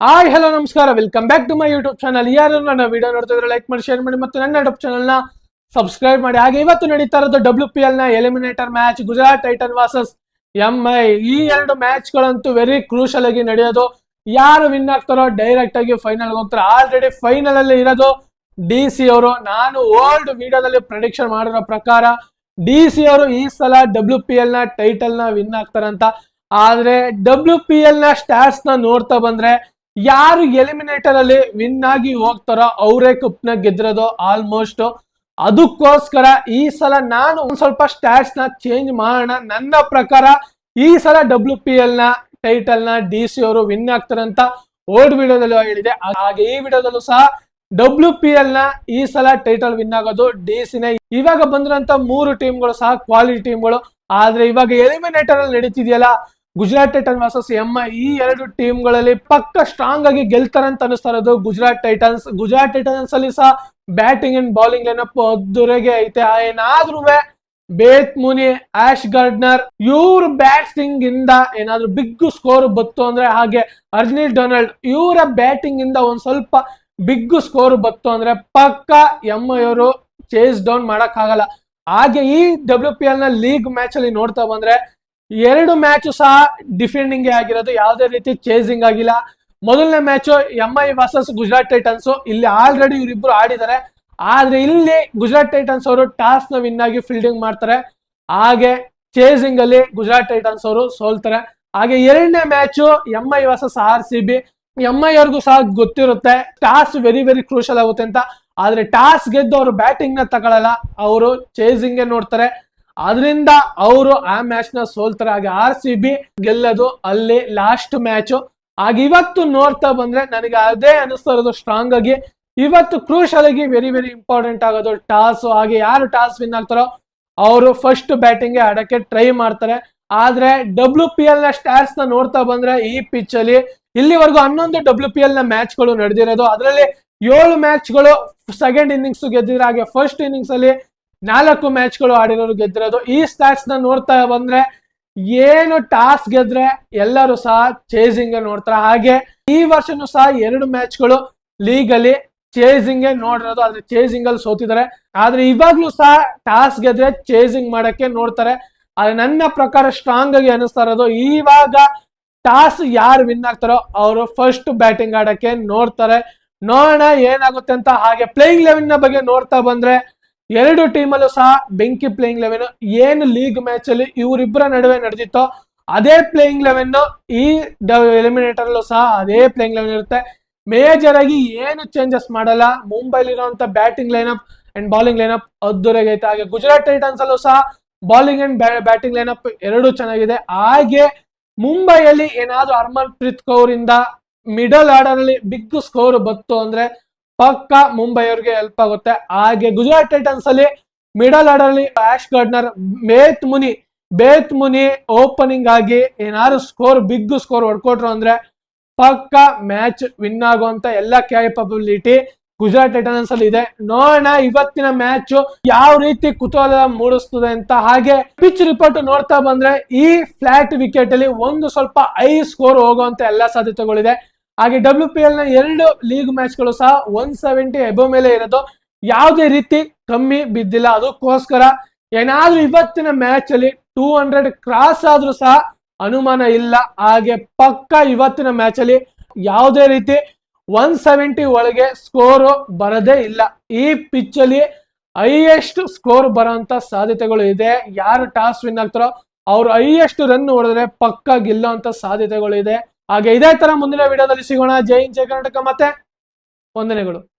Hi hello ನಮಸ್ಕಾರ. Welcome back to my YouTube channel ಯಾರು ನನ್ನ ವಿಡಿಯೋ ನೋಡ್ತಿದ್ರೆ ಲೈಕ್ ಮಾಡಿ ಶೇರ್ ಮಾಡಿ ಮತ್ತು ನನ್ನ ಯೂಟ್ಯೂಬ್ ಚಾನಲ್ನ ಸಬ್ಸ್ಕ್ರೈಬ್ ಮಾಡಿ. ಹಾಗೆ ಇವತ್ತು ನಡೀತಾ ಇರೋದು W P ಎಲ್ನ eliminator match Gujarat Titan versus M I ಈ ಎರಡು ಮ್ಯಾಚ್ ಗಳಂತೂ ವೆರಿ ಕ್ರೂಷಲ್ ಆಗಿ ನಡೆಯೋದು. ಯಾರು ವಿನ್ ಆಗ್ತಾರೋ ಡೈರೆಕ್ಟ್ ಆಗಿ ಫೈನಲ್ ಹೋಗ್ತಾರೆ. ಆಲ್ರೆಡಿ ಫೈನಲ್ ಅಲ್ಲಿ ಇರೋದು ಡಿ ಸಿ ಅವರು. ನಾನು ಓಲ್ಡ್ ವಿಡಿಯೋದಲ್ಲಿ ಪ್ರೊಡಿಕ್ಷನ್ ಮಾಡಿರೋ ಪ್ರಕಾರ ಡಿ ಸಿ ಅವರು ಈ ಸಲ ಡಬ್ಲ್ಯೂ ಪಿ ಟೈಟಲ್ನ ವಿನ್ ಆಗ್ತಾರಂತ. ಆದ್ರೆ ಡಬ್ಲ್ಯೂ ಪಿ ಎಲ್ನ ಸ್ಟಾರ್ಸ್ನ ನೋಡ್ತಾ ಬಂದ್ರೆ ಯಾರು ಎಲಿಮಿನೇಟರ್ ಅಲ್ಲಿ ವಿನ್ ಆಗಿ ಹೋಗ್ತಾರೋ ಅವರೇ ಕಪ್ನ ಗೆದ್ದಿರೋದು ಆಲ್ಮೋಸ್ಟ್ ಅದಕ್ಕೋಸ್ಕರ ಈ ಸಲ ನಾನು ಒಂದ್ ಸ್ವಲ್ಪ ಸ್ಟ್ಯಾಟ್ಸ್ನ ಚೇಂಜ್ ಮಾಡೋಣ. ನನ್ನ ಪ್ರಕಾರ ಈ ಸಲ ಡಬ್ಲ್ಯೂ ಪಿ ಎಲ್ನ ಟೈಟಲ್ನ ಡಿ ಸಿ ಅವರು ವಿನ್ ಆಗ್ತಾರಂತ ಓಲ್ಡ್ ವಿಡಿಯೋದಲ್ಲಿ ಹೇಳಿದೆ. ಹಾಗೆ ಈ ವಿಡಿಯೋದಲ್ಲೂ ಸಹ ಡಬ್ಲ್ಯೂ ಪಿ ಎಲ್ನ ಈ ಸಲ ಟೈಟಲ್ ವಿನ್ ಆಗೋದು ಡಿ ಸಿ ನ. ಇವಾಗ ಬಂದಿರೋಂತ ಮೂರು ಟೀಮ್ಗಳು ಸಹ ಕ್ವಾಲಿಟಿ ಟೀಮ್ಗಳು ಆದ್ರೆ ಇವಾಗ ಎಲಿಮಿನೇಟರ್ ಅಲ್ಲಿ ನಡೀತಿದೆಯಲ್ಲ ಗುಜರಾತ್ ಟೈಟನ್ ವರ್ಸಸ್ ಎಂ ಈ ಎರಡು ಟೀಮ್ಗಳಲ್ಲಿ ಪಕ್ಕ ಸ್ಟ್ರಾಂಗ್ ಆಗಿ ಗೆಲ್ತಾರಂತ ಅನಿಸ್ತಾ ಇರೋದು ಗುಜರಾತ್ ಟೈಟನ್ಸ್. ಗುಜರಾತ್ ಟೈಟನ್ಸ್ ಅಲ್ಲಿ ಸಹ ಬ್ಯಾಟಿಂಗ್ ಅಂಡ್ ಬೌಲಿಂಗ್ ಲೈನಪ್ ದೊರೆಗೆ ಐತೆ. ಏನಾದ್ರೂ ಬೇತ್ ಮುನಿ, ಆಶ್ ಗಾರ್ಡ್ನರ್, ಇವ್ರ ಬ್ಯಾಟಿಂಗ್ ಇಂದ ಏನಾದ್ರು ಬಿಗ್ ಸ್ಕೋರ್ ಬತ್ತು ಅಂದ್ರೆ ಹಾಗೆ ಅರ್ನಿಲ್ ಡೊನಾಲ್ಡ್ ಇವರ ಬ್ಯಾಟಿಂಗ್ ಇಂದ ಒಂದ್ ಸ್ವಲ್ಪ ಬಿಗ್ ಸ್ಕೋರ್ ಬತ್ತು ಅಂದ್ರೆ ಪಕ್ಕ ಎಂ ಐ ಅವರು ಚೇಸ್ ಡೌನ್ ಮಾಡಕ್ ಆಗಲ್ಲ ಹಾಗೆ ಈ ಡಬ್ಲ್ಯೂ ಪಿ ಎಲ್ನ ಲೀಗ್ ಮ್ಯಾಚ್ ಅಲ್ಲಿ ನೋಡ್ತಾ ಬಂದ್ರೆ ಎರಡು ಮ್ಯಾಚ್ ಸಹ ಡಿಫೆಂಡಿಂಗ್ ಆಗಿರೋದು. ಯಾವುದೇ ರೀತಿ ಚೇಸಿಂಗ್ ಆಗಿಲ್ಲ. ಮೊದಲನೇ match M I versus Gujarat Titans ಇಲ್ಲಿ ಆಲ್ರೆಡಿ ಇವರಿಬ್ರು ಆಡಿದ್ದಾರೆ. ಆದ್ರೆ ಇಲ್ಲಿ ಗುಜರಾತ್ ಟೈಟನ್ಸ್ ಅವರು ಟಾಸ್ನ ವಿನ್ ಆಗಿ ಫೀಲ್ಡಿಂಗ್ ಮಾಡ್ತಾರೆ. ಹಾಗೆ ಚೇಸಿಂಗ್ ಅಲ್ಲಿ ಗುಜರಾತ್ ಟೈಟನ್ಸ್ ಅವರು ಸೋಲ್ತಾರೆ. ಹಾಗೆ ಎರಡನೇ match M I versus R C B M I ಅವ್ರಿಗೂ ಸಹ ಗೊತ್ತಿರುತ್ತೆ. ಟಾಸ್ ವೆರಿ ವೆರಿ ಕ್ರೂಷಲ್ ಆಗುತ್ತೆ ಅಂತ. ಆದ್ರೆ ಟಾಸ್ ಗೆದ್ದು ಅವರು ಬ್ಯಾಟಿಂಗ್ನ ತಗೊಳ್ಳಲ್ಲ ಅವರು ಚೇಸಿಂಗ್ ನೋಡ್ತಾರೆ. ಅದರಿಂದ ಅವರು ಆ ಮ್ಯಾಚ್ನ ಸೋಲ್ತಾರೆ ಹಾಗೆ ಆರ್ ಸಿ ಬಿ ಗೆಲ್ಲೋದು ಅಲ್ಲಿ ಲಾಸ್ಟ್ ಮ್ಯಾಚು ಹಾಗೆ ಇವತ್ತು ನೋಡ್ತಾ ಬಂದ್ರೆ ನನಗೆ ಅದೇ ಅನಿಸ್ತಾ ಇರೋದು ಸ್ಟ್ರಾಂಗ್ ಆಗಿ ಇವತ್ತು ಕ್ರೂಷಲ್ ಆಗಿ ವೆರಿ ವೆರಿ ಇಂಪಾರ್ಟೆಂಟ್ ಆಗೋದು ಟಾಸ್. ಹಾಗೆ ಯಾರು ಟಾಸ್ ವಿನ್ ಆಗ್ತಾರೋ ಅವರು ಫಸ್ಟ್ ಬ್ಯಾಟಿಂಗ್ ಆಡಕ್ಕೆ ಟ್ರೈ ಮಾಡ್ತಾರೆ. ಆದ್ರೆ ಡಬ್ಲ್ಯೂ ಪಿ ಎಲ್ನ ಸ್ಟಾರ್ಸ್ನ ನೋಡ್ತಾ ಬಂದ್ರೆ ಈ ಪಿಚ್ ಅಲ್ಲಿ ಇಲ್ಲಿವರೆಗೂ ಹನ್ನೊಂದು ಡಬ್ಲ್ಯೂ ಪಿ ಎಲ್ನ ಮ್ಯಾಚ್ಗಳು ನಡೆದಿರೋದು. ಅದರಲ್ಲಿ ಏಳು ಮ್ಯಾಚ್ಗಳು ಸೆಕೆಂಡ್ ಇನ್ನಿಂಗ್ಸ್ ಗೆದ್ದಿದ್ರೆ ಹಾಗೆ ಫಸ್ಟ್ ಇನ್ನಿಂಗ್ಸ್ ಅಲ್ಲಿ ನಾಲ್ಕು ಮ್ಯಾಚ್ಗಳು ಆಡಿರೋರು ಗೆದ್ದಿರೋದು, ಈ ಸ್ಟಾಟ್ಸ್ನ ನೋಡ್ತಾ ಬಂದ್ರೆ ಏನು ಟಾಸ್ ಗೆದ್ರೆ ಎಲ್ಲರೂ ಸಹ ಚೇಸಿಂಗ್ ನೋಡ್ತಾರೆ. ಹಾಗೆ ಈ ವರ್ಷನೂ ಸಹ ಎರಡು ಮ್ಯಾಚ್ಗಳು ಲೀಗ್ ಅಲ್ಲಿ ಚೇಸಿಂಗ್ ನೋಡಿರೋದು, ಆದ್ರೆ ಚೇಸಿಂಗ್ ಅಲ್ಲಿ ಸೋತಿದ್ದಾರೆ. ಆದ್ರೆ ಇವಾಗ್ಲೂ ಸಹ ಟಾಸ್ ಗೆದ್ರೆ ಚೇಸಿಂಗ್ ಮಾಡಕ್ಕೆ ನೋಡ್ತಾರೆ. ಆದ್ರೆ ನನ್ನ ಪ್ರಕಾರ ಸ್ಟ್ರಾಂಗ್ ಆಗಿ ಅನಿಸ್ತಾ ಇರೋದು, ಇವಾಗ ಟಾಸ್ ಯಾರು ವಿನ್ ಆಗ್ತಾರೋ ಅವರು ಫಸ್ಟ್ ಬ್ಯಾಟಿಂಗ್ ಆಡಕ್ಕೆ ನೋಡ್ತಾರೆ. ನೋಡೋಣ ಏನಾಗುತ್ತೆ ಅಂತ ಹಾಗೆ ಪ್ಲೇಯಿಂಗ್ ಲೆವೆನ್ನ ಬಗ್ಗೆ ನೋಡ್ತಾ ಬಂದ್ರೆ ಎರಡು ಟೀಮಲ್ಲೂ ಸಹ ಬೆಂಕಿ ಪ್ಲೇಯಿಂಗ್ ಲೆವೆನ್ ಏನು ಲೀಗ್ ಮ್ಯಾಚ್ ಅಲ್ಲಿ ಇವರಿಬ್ಬರ ನಡುವೆ ನಡೆದಿತ್ತೋ ಅದೇ ಪ್ಲೇಯಿಂಗ್ ಲೆವೆನ್ ಈ ಎಲಿಮಿನೇಟರ್ ಸಹ ಅದೇ ಪ್ಲೇಯಿಂಗ್ ಲೆವೆನ್ ಇರುತ್ತೆ. ಮೇಜರ್ ಆಗಿ ಏನು ಚೇಂಜಸ್ ಮಾಡಲ್ಲ. ಮುಂಬೈಲಿರುವಂತ batting lineup and bowling lineup ಅದ್ದೂರಾಗೈತೆ ಹಾಗೆ ಗುಜರಾತ್ ಟೈಟನ್ಸ್ ಅಲ್ಲೂ ಸಹ ಬೌಲಿಂಗ್ ಅಂಡ್ ಬ್ಯಾಟಿಂಗ್ ಲೈನಪ್ ಎರಡು ಚೆನ್ನಾಗಿದೆ. ಹಾಗೆ ಮುಂಬೈಯಲ್ಲಿ ಏನಾದ್ರೂ ಹರ್ಮನ್ ಪ್ರೀತ್ ಕೌರ್ ಇಂದ ಮಿಡಲ್ ಆರ್ಡರ್ ಅಲ್ಲಿ ಬಿಗ್ ಸ್ಕೋರ್ ಬತ್ತು ಅಂದ್ರೆ ಪಕ್ಕ ಮುಂಬೈ ಅವ್ರಿಗೆ ಹೆಲ್ಪ್ ಆಗುತ್ತೆ. ಹಾಗೆ ಗುಜರಾತ್ ಟೈಟನ್ಸ್ ಅಲ್ಲಿ ಮಿಡಲ್ ಆರ್ಡರ್ ಅಲ್ಲಿ ಆಶ್ ಗಾರ್ಡ್ನರ್ ಬೇತ್ ಮುನಿ ಬೇತ್ ಮುನಿ ಓಪನಿಂಗ್ ಆಗಿ ಏನಾದ್ರು ಸ್ಕೋರ್ ಬಿಗ್ ಸ್ಕೋರ್ ಹೊಡ್ಕೊಟ್ರು ಅಂದ್ರೆ ಪಕ್ಕ ಮ್ಯಾಚ್ ವಿನ್ ಆಗುವಂತ ಎಲ್ಲ ಕ್ಯಾಪಬಿಲಿಟಿ ಗುಜರಾತ್ ಟೈಟನ್ಸ್ ಅಲ್ಲಿ ಇದೆ. ನೋಡೋಣ ಇವತ್ತಿನ ಮ್ಯಾಚ್ ಯಾವ ರೀತಿ ಕುತೂಹಲ ಮೂಡಿಸ್ತದೆ ಅಂತ. ಹಾಗೆ ಪಿಚ್ ರಿಪೋರ್ಟ್ ನೋಡ್ತಾ ಬಂದ್ರೆ ಈ ಫ್ಲಾಟ್ ವಿಕೆಟ್ ಅಲ್ಲಿ ಒಂದು ಸ್ವಲ್ಪ ಐ ಸ್ಕೋರ್ ಹೋಗುವಂತ ಎಲ್ಲಾ ಸಾಧ್ಯತೆಗಳಿದೆ. ಹಾಗೆ ಡಬ್ಲ್ಯೂ ಪಿ ಎಲ್ನ ಎರಡು ಲೀಗ್ ಮ್ಯಾಚ್ಗಳು ಸಹ ಒನ್ ಸೆವೆಂಟಿ ಎಬೋ ಮೇಲೆ ಇರೋದು. ಯಾವುದೇ ರೀತಿ ಕಮ್ಮಿ ಬಿದ್ದಿಲ್ಲ. ಅದಕ್ಕೋಸ್ಕರ ಏನಾದ್ರೂ ಇವತ್ತಿನ ಮ್ಯಾಚ್ ಅಲ್ಲಿ ಟೂ ಹಂಡ್ರೆಡ್ ಕ್ರಾಸ್ ಆದ್ರೂ ಸಹ ಅನುಮಾನ ಇಲ್ಲ. ಹಾಗೆ ಪಕ್ಕ ಇವತ್ತಿನ ಮ್ಯಾಚ್ ಅಲ್ಲಿ ಯಾವುದೇ ರೀತಿ ಒನ್ ಸೆವೆಂಟಿ ಒಳಗೆ ಸ್ಕೋರ್ ಬರದೇ ಇಲ್ಲ. ಈ ಪಿಚ್ ಅಲ್ಲಿ ಹೈಯೆಸ್ಟ್ ಸ್ಕೋರ್ ಬರೋಂತ ಸಾಧ್ಯತೆಗಳು ಇದೆ. ಯಾರು ಟಾಸ್ ವಿನ್ ಆಗ್ತಾರೋ ಅವ್ರು ಹೈಯೆಸ್ಟ್ ರನ್ ಹೊಡೆದ್ರೆ ಪಕ್ಕ ಗೆಲ್ಲುವಂತ ಸಾಧ್ಯತೆಗಳು ಇದೆ. ಹಾಗೆ ಇದೇ ತರ ಮುಂದಿನ ವಿಡಿಯೋದಲ್ಲಿ ಸಿಗೋಣ. ಜೈ ಜೈ ಕರ್ನಾಟಕ. ಮತ್ತೆ ವಂದನೆಗಳು.